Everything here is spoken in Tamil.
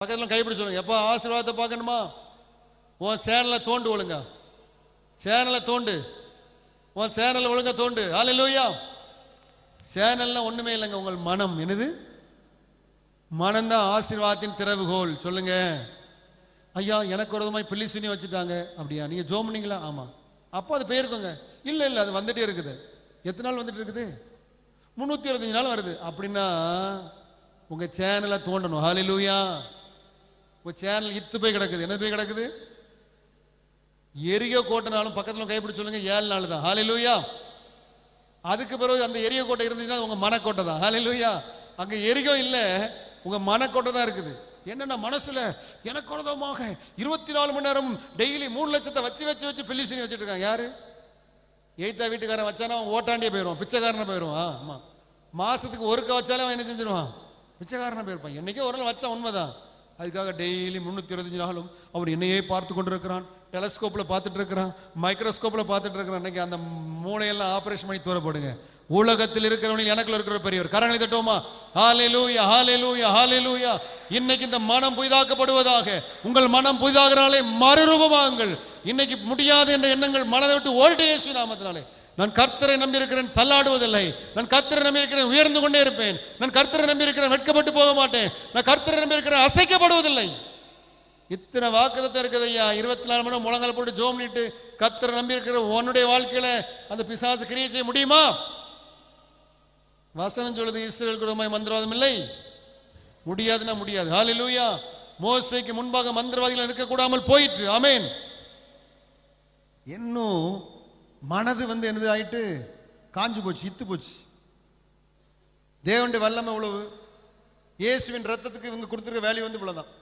பக்கத்தில் கைப்பிடி சொல்லுங்க. எப்போ ஆசீர்வாதத்தை பார்க்கணுமா? உன் சேனலை தோண்டு ஒழுங்க. சேனலை தோண்டு. உன் சேனலை ஒழுங்கா தோண்டு. ஆலை லூயா சேனல்னா ஒன்றுமே இல்லைங்க உங்கள் மனம். என்னது? மனம்தான் ஆசீர்வாதத்தின் திறவுகோல். சொல்லுங்க. ஐயா எனக்கு ஒரு விதமாக பிள்ளி சுனி வச்சுட்டாங்க. அப்படியா? நீங்கள் ஜோம் பண்ணீங்களா? ஆமாம் அப்போ அது போயிருக்கோங்க. இல்லை இல்லை அது வந்துட்டே இருக்குது. எத்தனை நாள் வந்துட்டு இருக்குது? முந்நூற்றி இருபத்தஞ்சு நாள் வருது. அப்படின்னா உங்கள் சேனலை தோண்டணும். ஹாலிலூயா இப்போ சேனல் இத்து போய் கிடக்குது. என்ன போய் கிடக்குது? எரிய கோட்டைனாலும் பக்கத்தில் கைப்பிடி சொல்லுங்க ஏழு நாள் தான். ஹalleluya. அதுக்கு பிறகு அந்த எரிய கோட்டை இருந்துச்சுன்னா உங்க மனக்கோட்டை தான். ஹalleluya. அங்க எரிகம் இல்லை உங்க மனக்கோட்டை தான் இருக்குது. என்னென்ன மனசுல எனக்கு விதமாக இருபத்தி நாலு மணி நேரம் டெய்லி மூணு லட்சத்தை வச்சு வச்சு வச்சு பில்லி சுனி வச்சுட்டு இருக்கான் யாரு? எய்த்தா வீட்டுக்காரன் வச்சானா அவன் ஓட்டாண்டியே போயிடுவான் பிச்சைக்காரனை போயிடுவான் ஆமா. மாசத்துக்கு ஒருக்க வச்சாலே அவன் என்ன செஞ்சிருவான்? பிச்சைக்காரனை போயிருப்பான். என்னைக்கோ ஒரு நாள் வச்சா உண்மைதான். அதுக்காக டெய்லி முந்நூற்றி இருபத்தஞ்சு நாளும் அவர் என்னையே பார்த்து கொண்டு இருக்கிறான் டெலஸ்கோப்ல பார்த்துட்டு இருக்கிறான் மைக்ரோஸ்கோப்பில் பார்த்துட்டு இருக்கிறான் இன்னைக்கு அந்த மூளையெல்லாம் ஆபரேஷன் பண்ணி தூரப்படுங்க உலகத்தில் இருக்கிறவனில் எனக்குள்ள இருக்கிற பெரியவர். கரங்களை தட்டுவோமா? லூயா ஹாலே லூயா இன்னைக்கு இந்த மனம் புதிதாக்கப்படுவதாக. உங்கள் மனம் புதிதாகிறாலே மறுரூபமாகுங்கள். இன்னைக்கு முடியாது என்ற எண்ணங்கள் மனதை விட்டு ஓல்டேஜ் நாமத்தினாலே. நான் கர்த்தரை நம்பியிருக்கிறேன் தள்ளாடுவதில்லை. நான் கர்த்தரை நம்பியிருக்கிறேன் உயர்ந்து கொண்டே இருப்பேன். நான் கர்த்தரை நம்பியிருக்கிறேன் வெட்கப்பட்டு போக மாட்டேன். நான் கர்த்தரை நம்பியிருக்கிறேன் அசைக்கப்படுவதில்லை. இத்தனை வாக்குதத்தை இருக்குது ஐயா. இருபத்தி நாலு மணி முழங்கால் போட்டு ஜோம் நிட்டு கர்த்தரை நம்பியிருக்கிற உன்னுடைய வாழ்க்கையில அந்த பிசாசு கிரியை செய்ய முடியுமா? வசனம் சொல்லுது இஸ்ரேல் குடும்பமாய் மந்திரவாதம் இல்லை. முடியாதுன்னா முடியாது. ஹாலி லூயா மோசைக்கு முன்பாக மந்திரவாதிகள் இருக்கக்கூடாமல் போயிற்று. அமேன் இன்னும் மனது வந்து என்னது ஆயிட்டு? காஞ்சு போச்சு இத்து போச்சு. தேவனுடைய வல்லமை இவ்வளவு. இயேசுவின் ரத்தத்துக்கு இவங்க கொடுத்துருக்க வேல்யூ வந்து இவ்வளவுதான்.